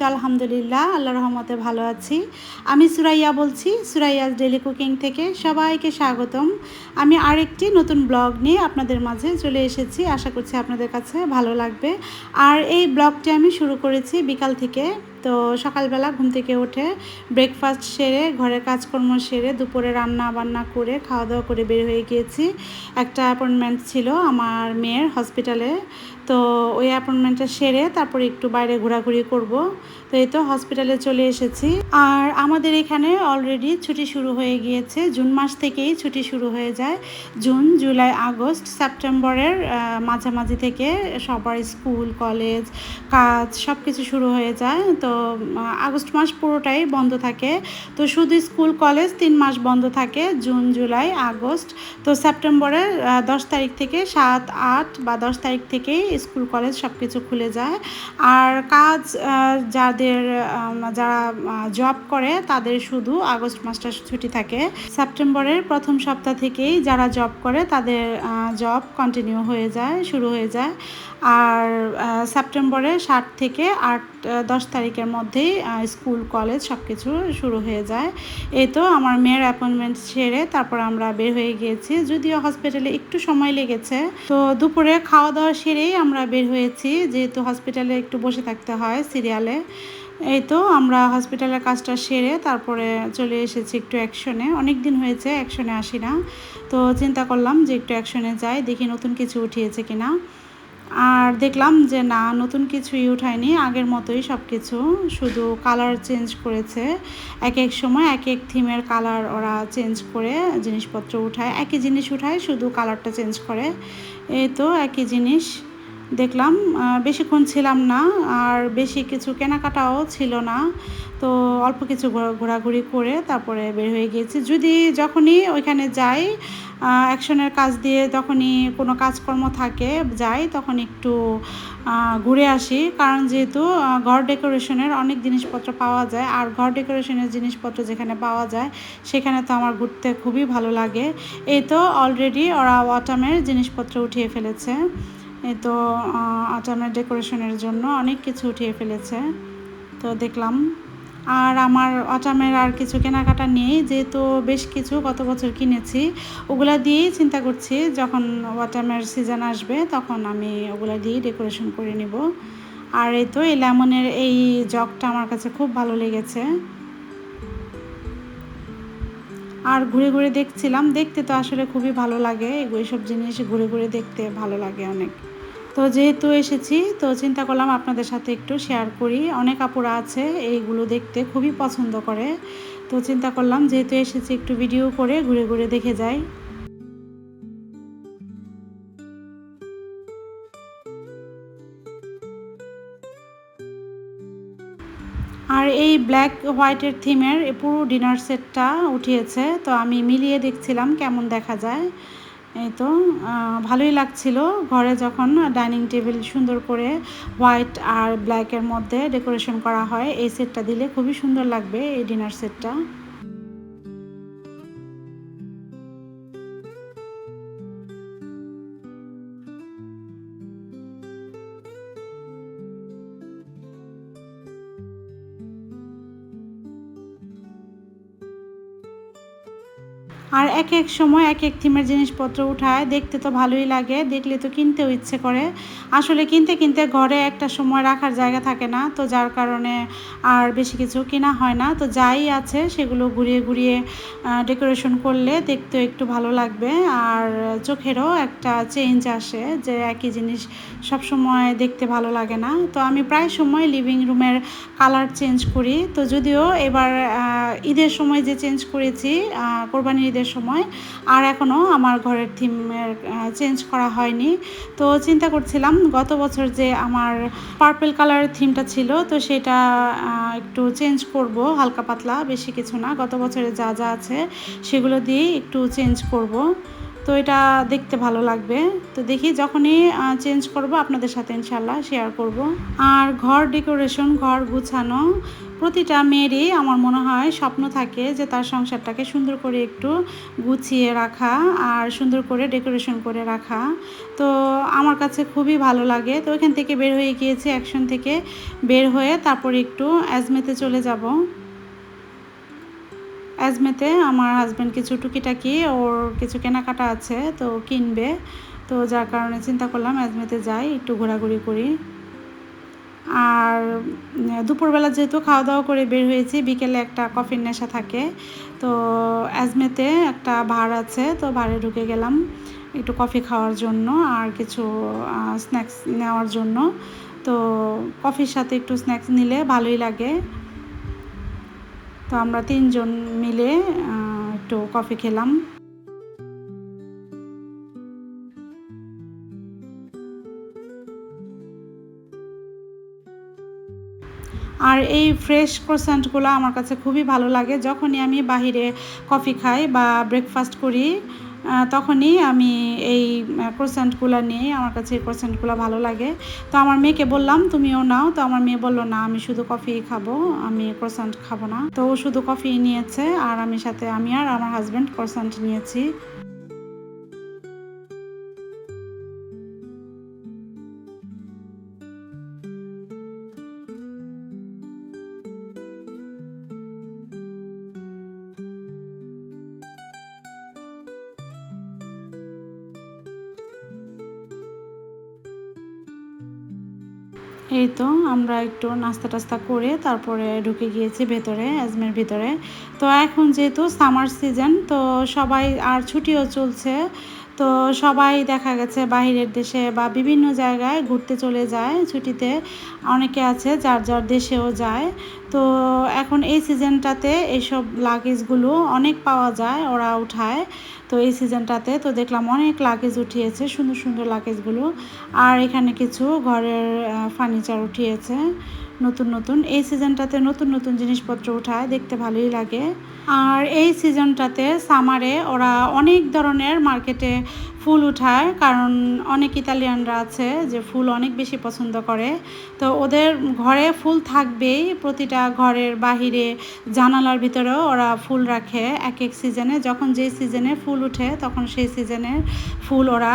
তো আলহামদুলিল্লাহ আল্লাহ রহমতে ভালো আছি। আমি সুরাইয়া বলছি সুরাইয়াস ডেলি কুকিং থেকে সবাইকে স্বাগতম। আমি আরেকটি নতুন ব্লগ নিয়ে আপনাদের মাঝে চলে এসেছি, আশা করছি আপনাদের কাছে ভালো লাগবে। আর এই ব্লগটি আমি শুরু করেছি বিকাল থেকে। তো সকালবেলা ঘুম থেকে উঠে ব্রেকফাস্ট সেরে, ঘরের কাজকর্ম সেরে, দুপুরে রান্না বান্না করে, খাওয়া দাওয়া করে বের হয়ে গিয়েছি। একটা অ্যাপয়েন্টমেন্ট ছিল আমার মেয়ের হসপিটালে তো ওই অ্যাপয়েন্টমেন্টটা সেরে তারপরে একটু বাইরে ঘোরাঘুরি করব। তো এই তো হসপিটালে চলে এসেছি। আর আমাদের এখানে অলরেডি ছুটি শুরু হয়ে গিয়েছে। জুন মাস থেকেই ছুটি শুরু হয়ে যায়। জুন, জুলাই, আগস্ট, সেপ্টেম্বরের মাঝামাঝি থেকে সবার স্কুল, কলেজ, কাজ সব কিছু শুরু হয়ে যায়। তো আগস্ট মাস পুরোটাই বন্ধ থাকে। তো শুধু স্কুল, কলেজ তিন মাস বন্ধ থাকে। June, July, August. তো সেপ্টেম্বরের দশ তারিখ থেকে সাত, আট বা দশ তারিখ থেকেই স্কুল, কলেজ সব কিছু খুলে যায়। আর কাজ যাদের যারা জব করে তাদের শুধু আগস্ট মাসটা ছুটি থাকে। সেপ্টেম্বরের প্রথম সপ্তাহ থেকেই যারা জব করে তাদের জব কন্টিনিউ হয়ে যায়, শুরু হয়ে যায়। আর সেপ্টেম্বরে সাত থেকে আট দশ তারিখের মধ্যেই স্কুল, কলেজ সব কিছু শুরু হয়ে যায়। এই তো আমার মেয়ের অ্যাপয়েন্টমেন্ট সেরে তারপর আমরা বের হয়ে গিয়েছি। যদিও হসপিটালে একটু সময় লেগেছে, তো দুপুরে খাওয়া দাওয়া সেরেই আমরা বের হয়েছি। যেহেতু হসপিটালে একটু বসে থাকতে হয় সিরিয়ালে এই তো আমরা হসপিটালের কাজটা সেরে তারপরে চলে এসেছি একটু অ্যাকশনে অনেক দিন হয়েছে অ্যাকশনে আসি না তো চিন্তা করলাম যে একটু অ্যাকশনে যাই, দেখি নতুন কিছু উঠিয়েছে কিনা। আর দেখলাম যে না, নতুন কিছুই উঠায়নি আগের মতোই সব কিছু শুধু কালার চেঞ্জ করেছে। এক এক সময় এক এক থিমের কালার ওরা চেঞ্জ করে জিনিসপত্র উঠায়। একই জিনিস উঠায়, শুধু কালারটা চেঞ্জ করে। এই তো একই জিনিস। দেখলাম বেশিক্ষণ ছিলাম না, আর বেশি কিছু কেনাকাটাও ছিল না। তো অল্প কিছু ঘোরাঘুরি করে তারপরে বের হয়ে গিয়েছি। যদি যখনই ওইখানে যাই অ্যাকশনের কাজ দিয়ে তখনই কোনো কাজকর্ম থাকে যাই তখন একটু ঘুরে আসি। কারণ যেহেতু ঘর ডেকোরেশনের অনেক জিনিসপত্র পাওয়া যায়। আর ঘর ডেকোরেশনের জিনিসপত্র যেখানে পাওয়া যায়, সেখানে তো আমার ঘুরতে খুবই ভালো লাগে। এই তো অলরেডি ওরা ওয়াটামের জিনিসপত্র উঠিয়ে ফেলেছে। এই তো আটামের ডেকোরেশনের জন্য অনেক কিছু উঠিয়ে ফেলেছে। তো দেখলাম। আর আমার অটামের আর কিছু কেনাকাটা নেই, যেহেতু বেশ কিছু গত বছর কিনেছি, ওগুলা দিয়েই চিন্তা করছি, যখন অটামের সিজন আসবে তখন আমি ওগুলা দিয়েই ডেকোরেশন করে নিব। আর এই তো এই লেমনের এই জগটা আমার কাছে খুব ভালো লেগেছে। আর ঘুরে ঘুরে দেখছিলাম, দেখতে তো আসলে খুবই ভালো লাগে, এগুলো সব জিনিস ঘুরে ঘুরে দেখতে ভালো লাগে অনেক। তো যেহেতু এসেছি, তো চিন্তা করলাম আপনাদের সাথে একটু শেয়ার করি। অনেক আপুরা আছে, এইগুলো দেখতে খুবই পছন্দ করে। তো চিন্তা করলাম যেহেতু এসেছি, একটু ভিডিও করে ঘুরে ঘুরে দেখে যাই। আর এই ব্ল্যাক হোয়াইটের থিমের পুরো ডিনার সেটটা উঠিয়েছে, তো আমি মিলিয়ে দেখছিলাম কেমন দেখা যায়। এই তো ভালোই লাগছিল। ঘরে যখন ডাইনিং টেবিল সুন্দর করে হোয়াইট আর ব্ল্যাকের মধ্যে ডেকোরেশন করা হয়, এই সেটটা দিলে খুবই সুন্দর লাগবে, এই ডিনার সেটটা। এক এক সময় এক এক থিমের জিনিসপত্র উঠায়। দেখতে তো ভালোই লাগে, দেখলে তো কিনতেও ইচ্ছে করে। আসলে কিনতে কিনতে ঘরে একটা সময় রাখার জায়গা থাকে না, তো যার কারণে আর বেশি কিছু কেনা হয় না। তো যাই আছে, সেগুলো ঘুরিয়ে ঘুরিয়ে ডেকোরেশন করলে দেখতেও একটু ভালো লাগবে। আর চোখেরও একটা চেঞ্জ আসে যে একই জিনিস সব সময় দেখতে ভালো লাগে না। তো আমি প্রায় সময় লিভিং রুমের কালার চেঞ্জ করি। তো যদিও এবার ঈদের সময় যে চেঞ্জ করেছি কোরবানির ঈদের সময় আর এখনও আমার ঘরের থিমের চেঞ্জ করা হয়নি। তো চিন্তা করছিলাম গত বছর যে আমার পার্পেল কালারের থিমটা ছিল, তো সেটা একটু চেঞ্জ করব, হালকা পাতলা, বেশি কিছু না। গত বছরে যা যা আছে সেগুলো দিয়েই একটু চেঞ্জ করব। তো এটা দেখতে ভালো লাগবে। তো দেখি যখনই চেঞ্জ করব আপনাদের সাথে ইনশাল্লাহ শেয়ার করব। আর ঘর ডেকোরেশন ঘর গুছানো, প্রতিটা মেয়েরই আমার মনে হয় স্বপ্ন থাকে যে তার সংসারটাকে সুন্দর করে একটু গুছিয়ে রাখা আর সুন্দর করে ডেকোরেশন করে রাখা। তো আমার কাছে খুবই ভালো লাগে। তো ওইখান থেকে বের হয়ে গিয়েছি অ্যাকশন থেকে। বের হয়ে তারপর একটু অ্যাজমেতে চলে যাব। অ্যাজমেতে আমার হাজব্যান্ড কিছু টুকিটাকি, ওর কিছু কেনাকাটা আছে, তো কিনবে। তো যার কারণে চিন্তা করলাম অ্যাজমেতে যাই, একটু ঘোরাঘুরি করি। আর দুপুরবেলা যেহেতু খাওয়া দাওয়া করে বের হয়েছি, বিকেলে একটা কফির নেশা থাকে। তো অ্যাজমেতে একটা ভাড় আছে, তো ভাড়ে ঢুকে গেলাম একটু কফি খাওয়ার জন্য আর কিছু স্ন্যাক্স নেওয়ার জন্য। তো কফির সাথে একটু স্ন্যাক্স নিলে ভালোই লাগে। তো আমরা তিনজন মিলে একটু কফি খেলাম। আর এই ফ্রেশ ক্রোসেন্টগুলো আমার কাছে খুবই ভালো লাগে। যখনই আমি বাহিরে কফি খাই বা ব্রেকফাস্ট করি তখনই আমি এই ক্রোসেন্টগুলো নিয়ে আমার কাছে এই ক্রোসেন্টগুলো ভালো লাগে। তো আমার মেয়েকে বললাম, তুমিও নাও। তো আমার মেয়ে বলল, না, আমি শুধু কফি খাব, আমি ক্রোসেন্ট খাব না। তো ও শুধু কফি নিয়েছে, আর আমি সাথে, আমি আর আমার হাজব্যান্ড ক্রোসেন্ট নিয়েছি। এই তো আমরা একটু নাস্তা টাস্তা করে তারপরে ঢুকে গিয়েছি ভেতরে, আজমের ভিতরে। তো এখন যেহেতু সামার সিজন তো সবাই, আর ছুটিও চলছে, তো সবাই দেখা গেছে বাহিরের দেশে বা বিভিন্ন জায়গায় ঘুরতে চলে যায় ছুটিতে। অনেকে আছে যার যার দেশেও যায়। তো এখন এই সিজনটাতে এইসব লাগেজগুলো অনেক পাওয়া যায় ওরা উঠায়। তো এই সিজনটাতে তো দেখলাম অনেক লাগেজ উঠিয়েছে, সুন্দর সুন্দর লাগেজগুলো আর এখানে কিছু ঘরের ফার্নিচার উঠিয়েছে। নতুন নতুন। এই সিজনটাতে নতুন নতুন জিনিসপত্র উঠায়, দেখতে ভালোই লাগে। আর এই সিজনটাতে সামারে ওরা অনেক ধরনের মার্কেটে ফুল উঠায়, কারণ অনেক ইতালিয়ানরা আছে যে ফুল অনেক বেশি পছন্দ করে। তো ওদের ঘরে ফুল থাকবেই, প্রতিটা ঘরের বাহিরে জানালার ভিতরেও ওরা ফুল রাখে এক এক সিজনে যখন যে সিজনে ফুল উঠে, তখন সেই সিজনের ফুল ওরা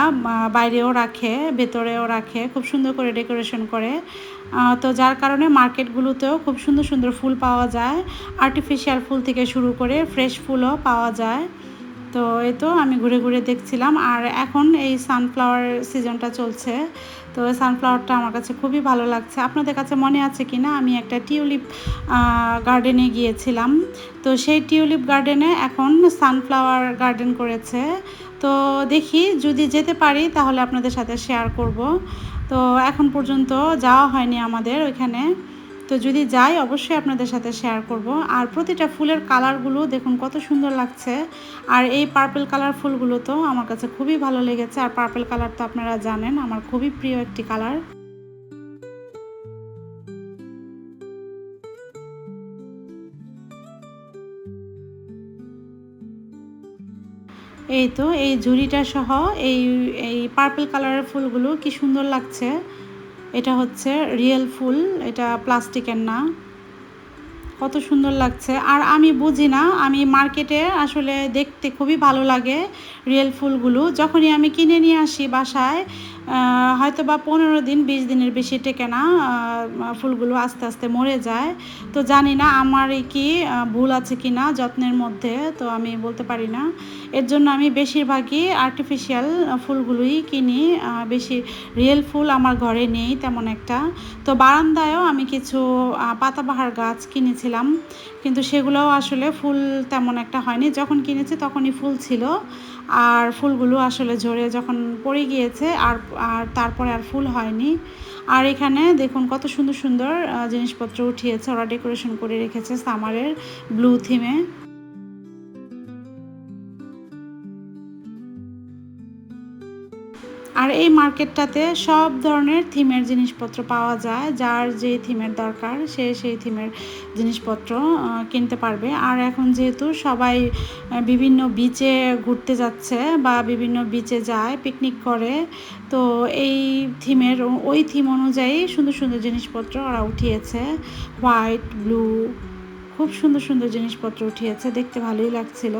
বাইরেও রাখে, ভেতরেও রাখে, খুব সুন্দর করে ডেকোরেশন করে। তো যার কারণে মার্কেটগুলোতেও খুব সুন্দর সুন্দর ফুল পাওয়া যায়। আর্টিফিশিয়াল ফুল থেকে শুরু করে ফ্রেশ ফুলও পাওয়া যায়। তো এই তো আমি ঘুরে ঘুরে দেখছিলাম। আর এখন এই সানফ্লাওয়ার সিজনটা চলছে। তো সানফ্লাওয়ারটা আমার কাছে খুবই ভালো লাগছে। আপনাদের কাছে মনে আছে কি না আমি একটা টিউলিপ গার্ডেনে গিয়েছিলাম। তো সেই টিউলিপ গার্ডেনে এখন সানফ্লাওয়ার গার্ডেন করেছে। তো দেখি যদি যেতে পারি তাহলে আপনাদের সাথে শেয়ার করব। তো এখন পর্যন্ত যাওয়া হয়নি আমাদের ওইখানে। তো যদি যাই, অবশ্যই আপনাদের সাথে শেয়ার করব। আর প্রতিটা ফুলের কালারগুলো দেখুন, কত সুন্দর লাগছে। আর এই পার্পেল কালার ফুলগুলো তো আমার কাছে খুবই ভালো লেগেছে। আর পার্পেল কালার তো আপনারা জানেন, আমার খুবই প্রিয় একটি কালার এই তো, এই ঝুড়িটা সহ এই এই পার্পল কালারের ফুলগুলো কি সুন্দর লাগছে। এটা হচ্ছে রিয়েল ফুল, এটা প্লাস্টিকের না। কত সুন্দর লাগছে। আর আমি বুঝি না, আমি মার্কেটে আসলে দেখতে খুবই ভালো লাগে রিয়েল ফুলগুলো। যখনই আমি কিনে নিয়ে আসি বাসায় হয়তো বা পনেরো দিন, বিশ দিনের বেশি টেকে না ফুলগুলো আস্তে আস্তে মরে যায়। তো জানি না আমার কি ভুল আছে কি না, যত্নের মধ্যে, তো আমি বলতে পারি না। এর জন্য আমি বেশিরভাগই আর্টিফিশিয়াল ফুলগুলোই কিনি বেশি রিয়েল ফুল আমার ঘরে নেই তেমন একটা। তো বারান্দায়ও আমি কিছু পাতাবাহার গাছ কিনেছিলাম, কিন্তু সেগুলোও আসলে ফুল তেমন একটা হয়নি। যখন কিনেছি তখনই ফুল ছিল। আর ফুলগুলো আসলে ঝরে যখন পড়ে গিয়েছে, আর আর তারপরে আর ফুল হয়নি। আর এখানে দেখুন কত সুন্দর সুন্দর জিনিসপত্র উঠিয়েছে। ওরা ডেকোরেশন করে রেখেছে সামারের ব্লু থিমে আর এই মার্কেটটাতে সব ধরনের থিমের জিনিসপত্র পাওয়া যায়, যার যে থিমের দরকার সে সেই থিমের জিনিসপত্র কিনতে পারবে। আর এখন যেহেতু সবাই বিভিন্ন বিচে ঘুরতে যাচ্ছে বা বিভিন্ন বিচে যায় পিকনিক করে, তো এই থিমের ওই থিম অনুযায়ী সুন্দর সুন্দর জিনিসপত্র ওরা উঠিয়েছে। হোয়াইট ব্লু খুব সুন্দর সুন্দর জিনিসপত্র উঠিয়েছে, দেখতে ভালোই লাগছিল।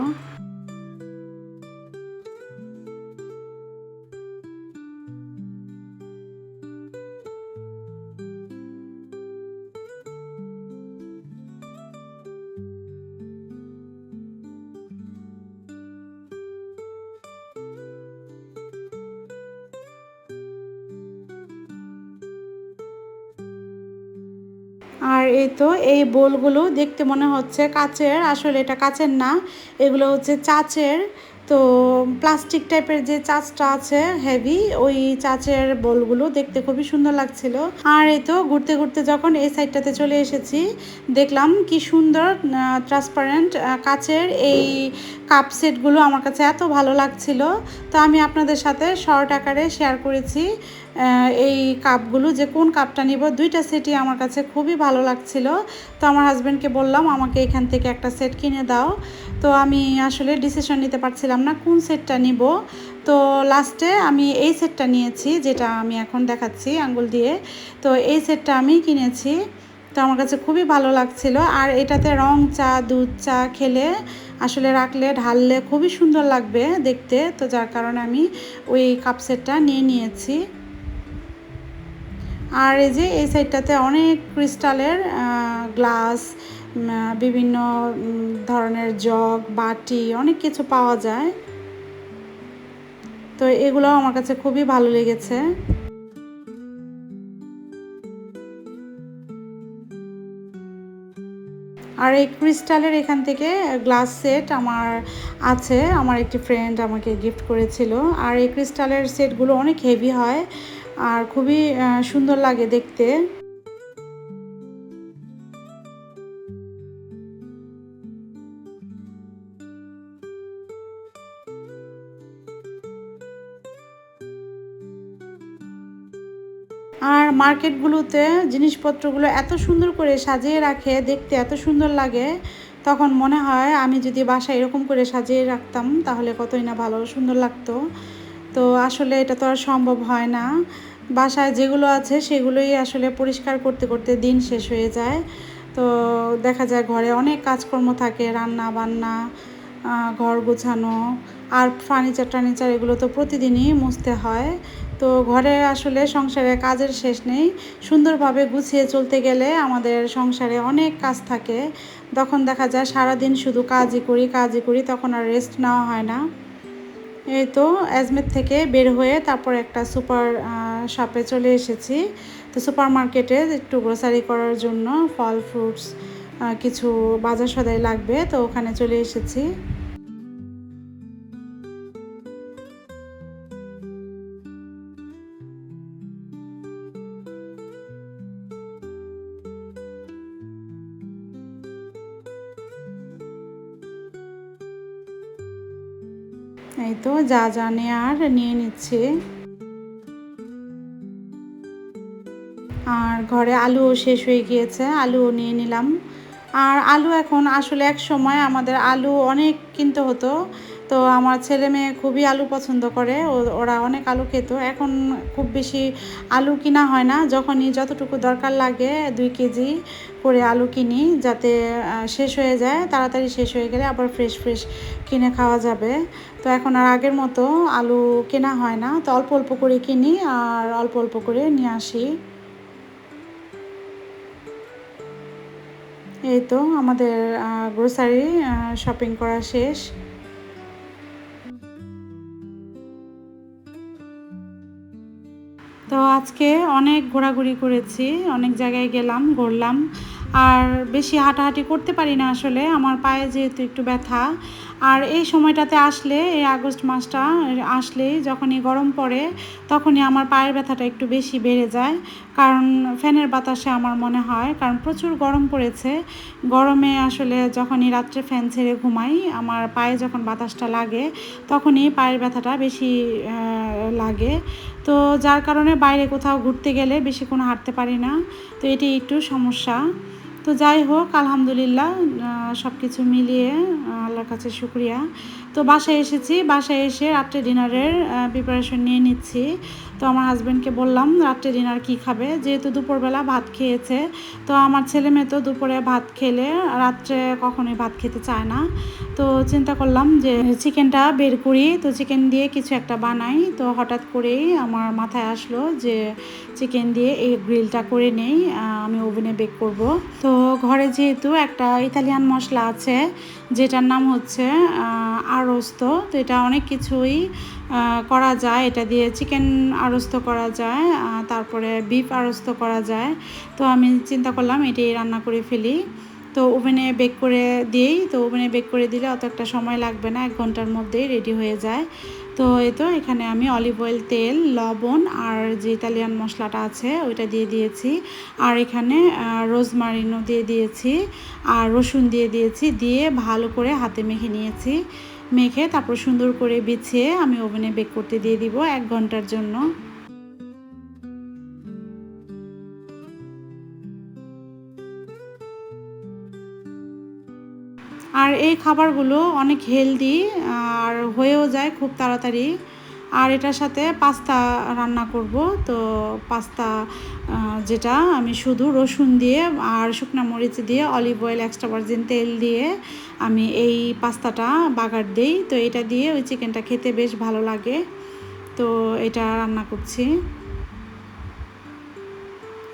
আর এই তো এই বোলগুলো দেখতে মনে হচ্ছে কাচের, আসলে এটা কাচের না, এগুলো হচ্ছে চাচের। তো প্লাস্টিক টাইপের যে চাচটা আছে হেভি ওই চাচের বলগুলো দেখতে খুবই সুন্দর লাগছিল। আর এই তো ঘুরতে ঘুরতে যখন এই সাইডটাতে চলে এসেছি, দেখলাম কি সুন্দর ট্রান্সপারেন্ট কাচের এই কাপ সেটগুলো আমার কাছে এত ভালো লাগছিল। তো আমি আপনাদের সাথে শর্ট আকারে শেয়ার করেছি এই কাপগুলো যে কোন কাপটা নিব, দুইটা সেটই আমার কাছে খুবই ভালো লাগছিল। তো আমার হাজব্যান্ডকে বললাম, আমাকে এখান থেকে একটা সেট কিনে দাও। তো আমি আসলে ডিসিশন নিতে পারছিলাম না কোন সেটটা নিব। তো লাস্টে আমি এই সেটটা নিয়েছি, যেটা আমি এখন দেখাচ্ছি আঙ্গুল দিয়ে। তো এই সেটটা আমি কিনেছি, তো আমার কাছে খুবই ভালো লাগছিল। আর এটাতে রং চা, দুধ চা খেলে আসলে রাখলে, ঢাললে খুবই সুন্দর লাগবে দেখতে। তো যার কারণে আমি ওই কাপ সেটটা নিয়ে নিয়েছি। আর এই যে এই সাইডটাতে অনেক ক্রিস্টালের গ্লাস বিভিন্ন ধরনের জগ, বাটি, অনেক কিছু পাওয়া যায়। তো এগুলো আমার কাছে খুবই ভালো লেগেছে। আর এই ক্রিস্টালের এখান থেকে গ্লাস সেট আমার আছে। আমার একটি ফ্রেন্ড আমাকে গিফট করেছিল। আর এই ক্রিস্টালের সেটগুলো অনেক হেভি হয় আর খুবই সুন্দর লাগে দেখতে। আর মার্কেটগুলোতে জিনিসপত্রগুলো এত সুন্দর করে সাজিয়ে রাখে, দেখতে এত সুন্দর লাগে, তখন মনে হয় আমি যদি বাসায় এরকম করে সাজিয়ে রাখতাম, তাহলে কতই না ভালো সুন্দর লাগতো। তো আসলে এটা তো আর সম্ভব হয় না। বাসায় যেগুলো আছে, সেগুলোই আসলে পরিষ্কার করতে করতে দিন শেষ হয়ে যায়। তো দেখা যায় ঘরে অনেক কাজকর্ম থাকে, রান্না, বান্না ঘর গোছানো, আর ফার্নিচার টার্নিচার এগুলো তো প্রতিদিনই মুছতে হয়। তো ঘরে আসলে সংসারে কাজের শেষ নেই। সুন্দরভাবে গুছিয়ে চলতে গেলে আমাদের সংসারে অনেক কাজ থাকে। তখন দেখা যায় সারাদিন শুধু কাজই করি কাজই করি, তখন আর রেস্ট নেওয়া হয় না। এই তো আজমের থেকে বের হয়ে তারপর একটা সুপার শপে চলে এসেছি। তো সুপার মার্কেটে একটু গ্রোসারি করার জন্য ফল ফ্রুটস কিছু বাজার সদাই লাগবে, তো ওখানে চলে এসেছি। যা যা আর নিয়ে নিচ্ছে। আর ঘরে আলুও শেষ হয়ে গিয়েছে, আলুও নিয়ে নিলাম। আর আলু এখন আসলে এক সময় আমাদের আলু অনেক কিনতে হতো। তো আমার ছেলে মেয়ে খুবই আলু পছন্দ করে। ওরা অনেক আলু খেত। এখন খুব বেশি আলু কিনা হয় না। যখনই যতটুকু দরকার লাগে দুই কেজি করে আলু কিনি যাতে শেষ হয়ে যায়। তাড়াতাড়ি শেষ হয়ে গেলে আবার ফ্রেশ ফ্রেশ কিনে খাওয়া যাবে। তো এখন আর আগের মতো আলু কেনা হয় না। তো অল্প অল্প করে কিনি আর অল্প অল্প করে নিয়ে আসি। এই তো আমাদের গ্রোসারি শপিং করা শেষ। তো আজকে অনেক ঘোরাঘুরি করেছি, অনেক জায়গায় গেলাম, ঘুরলাম। আর বেশি হাঁটাহাঁটি করতে পারি না আসলে, আমার পায়ে যেহেতু একটু ব্যথা আর এই সময়টাতে আসলে, এই আগস্ট মাসটা আসলেই যখনই গরম পড়ে, তখনই আমার পায়ের ব্যথাটা একটু বেশি বেড়ে যায়। কারণ ফ্যানের বাতাসে আমার মনে হয়, কারণ প্রচুর গরম পড়েছে। গরমে আসলে যখনই রাত্রে ফ্যান ছেড়ে ঘুমাই, আমার পায়ে যখন বাতাসটা লাগে, তখনই পায়ের ব্যথাটা বেশি লাগে। তো যার কারণে বাইরে কোথাও ঘুরতে গেলে বেশিক্ষণ হাঁটতে পারি না। তো এটি একটু সমস্যা। তো যাই হোক, আলহামদুলিল্লাহ সব কিছু মিলিয়ে আল্লাহর কাছে শুক্রিয়া। তো বাসায় এসেছি, বাসায় এসে রাত্রে ডিনারের প্রিপারেশন নিয়ে নিচ্ছি। তো আমার হাজব্যান্ডকে বললাম, রাত্রে ডিনার কি খাবে? যেহেতু দুপুরবেলা ভাত খেয়েছে, তো আমার ছেলে মেয়ে তো দুপুরে ভাত খেলে, রাত্রে কখনোই ভাত খেতে চায় না। তো চিন্তা করলাম যে চিকেনটা বের করি। তো চিকেন দিয়ে কিছু একটা বানাই। তো হঠাৎ করেই আমার মাথায় আসলো যে চিকেন দিয়ে এই গ্রিলটা করে নেই আমি ওভেনে বেক করব। তো ঘরে যেহেতু একটা ইতালিয়ান মশলা আছে, যেটার নাম হচ্ছে আড়স্ত তো এটা অনেক কিছুই করা যায়। এটা দিয়ে চিকেন আড়স্ত করা যায় তারপরে বিফ আড়স্ত করা যায়। তো আমি চিন্তা করলাম এটাই রান্না করে ফেলি। তো ওভেনে বেক করে দিই তো ওভেনে বেক করে দিলে অত একটা সময় লাগবে না, এক ঘণ্টার মধ্যেই রেডি হয়ে যায়। তো এই তো, এখানে আমি অলিভ অয়েল, তেল, লবণ আর যে ইতালিয়ান মশলাটা আছে ওইটা দিয়ে দিয়েছি। আর এখানে রোজমারিনও দিয়ে দিয়েছি আর রসুন দিয়ে দিয়েছি, দিয়ে ভালো করে হাতে মেখে নিয়েছি। মেখে তারপর সুন্দর করে বিছিয়ে আমি ওভেনে বেক করতে দিয়ে দিব এক ঘণ্টার জন্য। আর এই খাবারগুলো অনেক হেলদি আর হয়েও যায় খুব তাড়াতাড়ি। আর এটার সাথে পাস্তা রান্না করব। তো পাস্তা যেটা আমি শুধু রসুন দিয়ে আর শুকনো মরিচ দিয়ে অলিভ অয়েল এক্সট্রা ভার্জিন তেল দিয়ে আমি এই পাস্তাটা বাগার দিই। তো এটা দিয়ে ওই চিকেনটা খেতে বেশ ভালো লাগে। তো এটা রান্না করছি।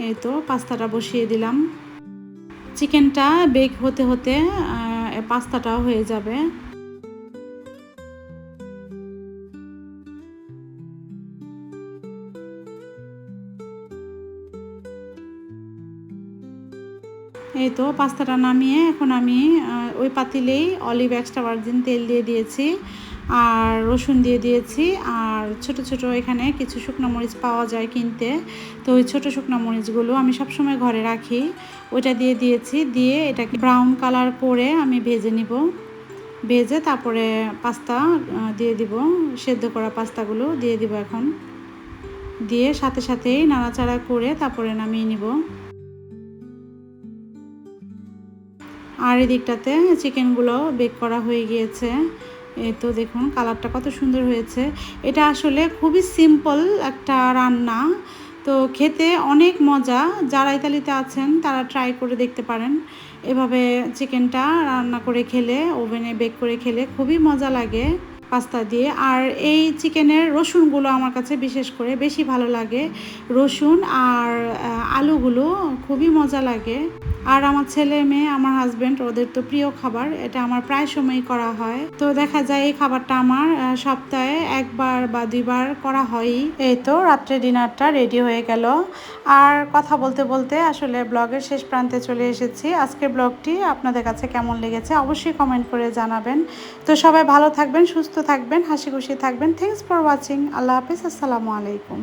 এই তো পাস্তাটা বসিয়ে দিলাম। চিকেনটা বেক হতে হতে পাস্তাটাও হয়ে যাবে। এই তো পাস্তাটা নামিয়ে এখন আমি ওই পাতিলেই অলিভ এক্সট্রা ভার্জিন তেল দিয়ে দিয়েছি। আর রসুন দিয়ে দিয়েছি। আর ছোট ছোট এখানে কিছু শুকনো মরিচ পাওয়া যায় কিনতে। তো ওই ছোটো শুকনো মরিচগুলো আমি সবসময় ঘরে রাখি। ওইটা দিয়ে দিয়েছি। দিয়ে এটাকে ব্রাউন কালার করে আমি ভেজে নিব। ভেজে তারপরে পাস্তা দিয়ে দিব। সেদ্ধ করা পাস্তাগুলো দিয়ে দিব এখন। দিয়ে সাথে সাথেই নাড়াচাড়া করে তারপরে নামিয়ে নিব। আর এদিকটাতে চিকেনগুলো বেক করা হয়ে গিয়েছে। এই তো দেখুন কালারটা কত সুন্দর হয়েছে। এটা আসলে খুবই সিম্পল একটা রান্না। তো খেতে অনেক মজা। যারা ইতালিতে আছেন, তারা ট্রাই করে দেখতে পারেন। এভাবে চিকেনটা রান্না করে খেলে ওভেনে বেক করে খেলে খুবই মজা লাগে। পাস্তা দিয়ে। আর এই চিকেনের রসুনগুলো আমার কাছে বিশেষ করে বেশি ভালো লাগে। রসুন আর আলুগুলো খুবই মজা লাগে। আর আমার ছেলে মেয়ে, আমার হাজব্যান্ড ওদের তো প্রিয় খাবার। এটা আমার প্রায় সময়ই করা হয়। তো দেখা যায় এই খাবারটা আমার সপ্তাহে একবার বা দুইবার করা হয়ই। এই তো রাত্রে ডিনারটা রেডি হয়ে গেল। আর কথা বলতে বলতে আসলে ব্লগের শেষ প্রান্তে চলে এসেছি। আজকের ব্লগটি আপনাদের কাছে কেমন লেগেছে অবশ্যই কমেন্ট করে জানাবেন। তো সবাই ভালো থাকবেন, সুস্থ থাকবেন হাসি খুশি থাকবেন। থ্যাংকস ফর ওয়াচিং আল্লাহ হাফিজ আসসালামু আলাইকুম।